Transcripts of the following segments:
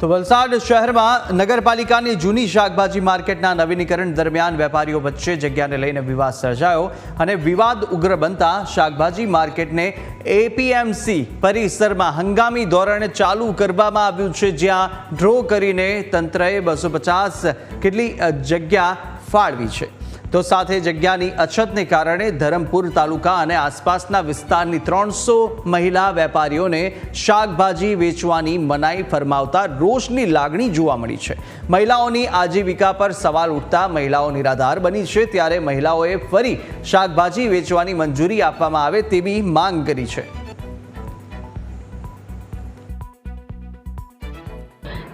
તો વલસાડ શહેરમાં નગરપાલિકાની જૂની શાકભાજી માર્કેટના નવીનીકરણ દરમિયાન વેપારીઓ વચ્ચે જગ્યાને લઈને વિવાદ સર્જાયો અને વિવાદ ઉગ્ર બનતા શાકભાજી માર્કેટને એપીએમસી પરિસરમાં હંગામી ધોરણે ચાલુ કરવામાં આવ્યું છે, જ્યાં ડ્રો કરીને તંત્રએ બસો કેટલી જગ્યા ફાળવી છે. તો સાથે જગ્યાની અછતને કારણે ધરમપુર તાલુકા અને આસપાસના વિસ્તારની ત્રણસો મહિલા વેપારીઓને શાકભાજી વેચવાની મનાઈ ફરમાવતા રોષની લાગણી જોવા મળી છે. મહિલાઓની આજીવિકા પર સવાલ ઉઠતા મહિલાઓ નિરાધાર બની છે ત્યારે મહિલાઓએ ફરી શાકભાજી વેચવાની મંજૂરી આપવામાં આવે તેવી માંગ કરી છે.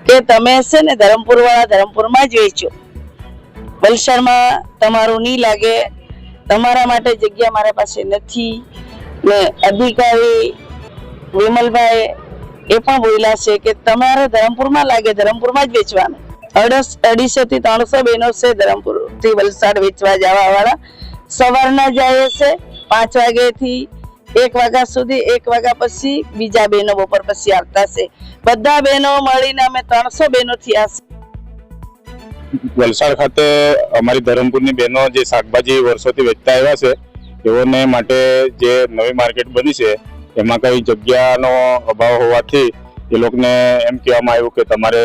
કે તમે છે ને ધરમપુર વાળા ધરમપુરમાં જ વેચો. વલસાડમાં તમારું નહીં લાગે, તમારા માટે જગ્યા મારા પાસે નથી. ને અધિકારી વિમલભાઈ એ પણ બોલ્યા છે કે તમારે ધરમપુરમાં લાગે, ધરમપુરમાં જ વેચવાનું. અડસ અઢીસો થી ત્રણસો બહેનો છે ધરમપુરથી વલસાડ વેચવા જવા વાળા સવારના જાય છે, પાંચ વાગ્યાથી એક વાગ્યા સુધી, એક વાગ્યા પછી બીજા બહેનો બપોર પછી આવતા છે. બધા બહેનો મળીને અમે ત્રણસો બહેનો થયા છે વલસાડ ખાતે અમારી ધરમપુરની બહેનો જે શાકભાજી વર્ષોથી વેચતા આવ્યા છે, તેઓને માટે જે નવી માર્કેટ બની છે, એમાં કઈ જગ્યાનો અભાવ હોવાથી એ લોકોને એમ કહેવામાં આવ્યું કે તમારે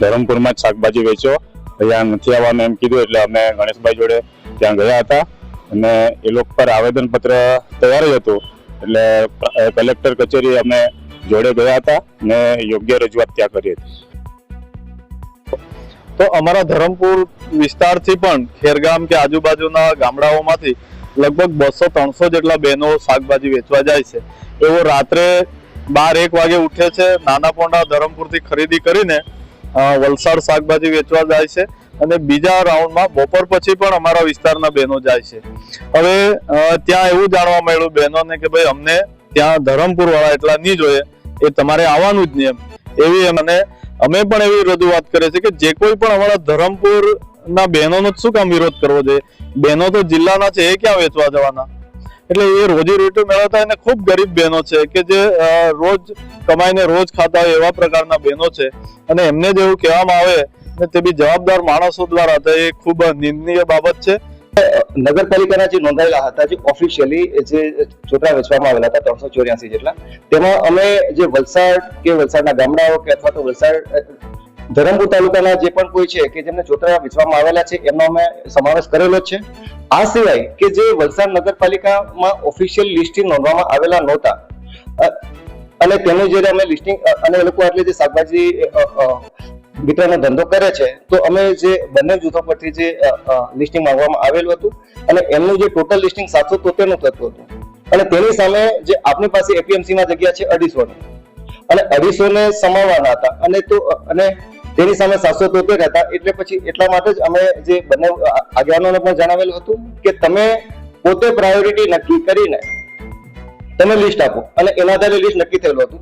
ધરમપુરમાં જ શાકભાજી વેચો. અહીંયા નથી આવવાનું એમ કીધું, એટલે અમે ગણેશભાઈ જોડે ત્યાં ગયા હતા. અને એ લોકો પર આવેદનપત્ર તૈયાર જ હતું, એટલે કલેક્ટર કચેરી અમે જોડે ગયા હતા અને યોગ્ય રજૂઆત ત્યાં કરી હતી. તો અમારા ધરમપુર વિસ્તારથી પણ ખેરગામ કે આજુબાજુના ગામડાઓમાંથી લગભગ બસો ત્રણસો જેટલા બહેનો શાકભાજી વેચવા જાય છે. એવો રાત્રે બાર એક વાગે ઉઠે છે, નાના પોંડા ધરમપુરથી ખરીદી કરીને વલસાડ શાકભાજી વેચવા જાય છે અને બીજા રાઉન્ડમાં બપોર પછી પણ અમારા વિસ્તારના બહેનો જાય છે. હવે ત્યાં એવું જાણવા મળ્યું બહેનોને કે ભાઈ અમને ત્યાં ધરમપુર વાળા એટલા નહીં જોઈએ, એ તમારે આવવાનું જ નહીં એમ. એવી અને અમે પણ એવી રજૂઆત કરીએ છીએ કે જે કોઈ પણ અમારા ધરમપુર ના બહેનોનો શું કામ વિરોધ કરવો જોઈએ? બહેનો તો જિલ્લાના છે, એ ક્યાં વેચવા જવાના? એટલે એ રોજી રોટી મેળવતા એને ખૂબ ગરીબ બહેનો છે કે જે રોજ કમાઈને રોજ ખાતા હોય એવા પ્રકારના બહેનો છે. અને એમને જેવું કહેવામાં આવે ને તે બી જવાબદાર માણસો દ્વારા. તો એ ખૂબ નિંદનીય બાબત છે. નગરપાલિકાના જે નોંધાયેલા હતા, જે ઓફિશિયલી જે છોતરા વેચવામાં આવેલા હતા, ત્રણસો ચોર્યાસી જેટલા, તેમાં અમે જે વલસાડ કે વલસાડના ગામડાઓ કે અથવા તો વલસાડ ધરમપુર તાલુકાના જે પણ કોઈ છે કે જેમને ચોતરા વેચવામાં આવેલા છે, એમનો અમે સમાવેશ કરેલો છે. આ સિવાય કે જે વલસાડ નગરપાલિકામાં ઓફિશિયલ લિસ્ટિંગ નોંધવામાં આવેલા નહોતા અને તેનું જે અમે લિસ્ટિંગ અને એ લોકો એટલે જે શાકભાજી અ, ધંધો કરે છે તો અમે જે બંને જૂથો પરથી જે લિસ્ટિંગ માંગવામાં આવેલું હતું અને એમનું જે ટોટલ લિસ્ટિંગ સાતસો તોતેરનું થતું હતું. અને તેની સામે જે આપણી પાસે એપીએમસી માં જગ્યા છે અઢીસો અને અઢીસોને સમાવવાના હતા. અને તો અને તેની સામે સાતસો તોતેર હતા. એટલે પછી એટલા માટે જ અમે જે બંને આગેવાનોને પણ જણાવેલું હતું કે તમે પોતે પ્રાયોરિટી નક્કી કરીને તમે લિસ્ટ આપો. અને એના આધારે લિસ્ટ નક્કી થયેલું હતું.